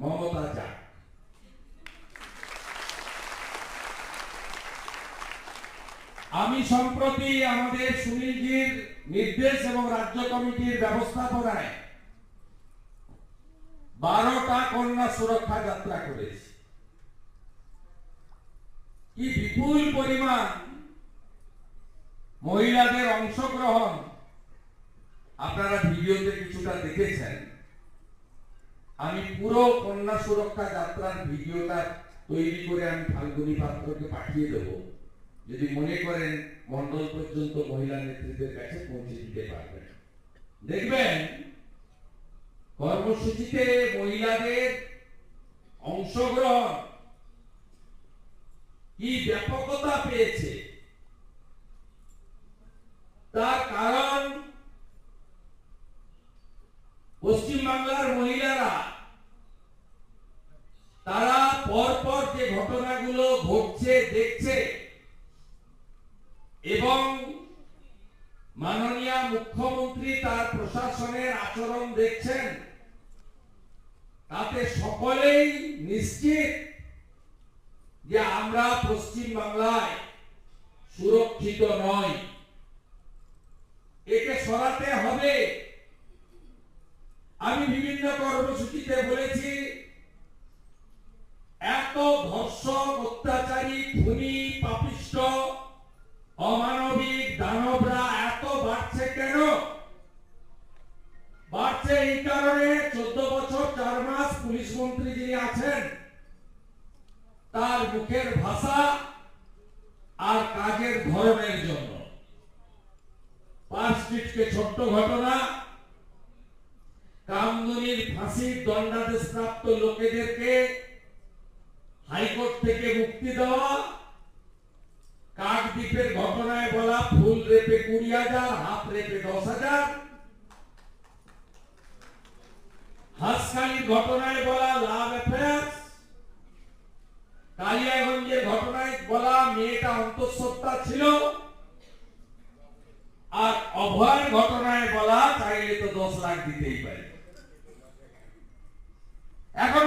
মমতা আমি সম্প্রতি আমাদের সুনীলজির নির্দেশ এবং রাজ্য কমিটির ব্যবস্থাপনায় বারোটা কন্যা সুরক্ষা যাত্রা করেছি। কি বিপুল পরিমাণ মহিলাদের অংশগ্রহণ আপনারা ভিডিওতে কিছুটা দেখেছেন। আমি পুরো কন্যা সুরক্ষা যাত্রার ভিডিওটা তৈরি করে আমি ফাল্গুনী পাত্রকে পাঠিয়ে দেব। যদি মনে করেন মন্ডল পর্যন্ত মহিলা নেতৃত্বের কাছে পৌঁছে দিতে পারবেন। দেখবেন, কর্মসূচিতে মহিলাদের অংশগ্রহণ কি ব্যাপকতা পেয়েছে তার কারণ পশ্চিমবাংলার মহিলারা তারা পরপর যে ঘটনাগুলো ঘটছে, দেখছে, এবং মাননীয় মুখ্যমন্ত্রী তার প্রশাসনের আচরণ দেখছেন, তাতে সকলেই নিশ্চিত যে আমরা পশ্চিম বাংলায় সুরক্ষিত নয় একে সরাতে হবে। আমি বিভিন্ন কর্মসূচিতে বলেছি খুনি পাপিষ্ট, অমানবিক দানবরা এত বাড়ছে কেন? বাড়ছে এই কারণে চোদ্দ বছর চার মাস পুলিশ মন্ত্রী যিনি আছেন, তার মুখের ভাষা আর কাজের ধরনের জন্য। পাঁচ স্ট্রিটকে ছোট্ট ঘটনা। কামদুনির ফাঁসির দণ্ডাদেশ প্রাপ্ত লোকেদেরকে বিপদ থেকে মুক্তি দেওয়া। কাকদ্বীপের ঘটনায় বলা ফুল রেপে কুড়ি হাজার হাত রেপে দশ হাজার। হাসখালির ঘটনায় বলা লাভ অ্যাফেয়ার্স কালিয়াগঞ্জের ঘটনায় বলা মেয়েটা অন্তঃসত্তা ছিল। আর অভয়ের ঘটনায় বলা চাইলে তো দশ লাখ দিতেই পারে। এখন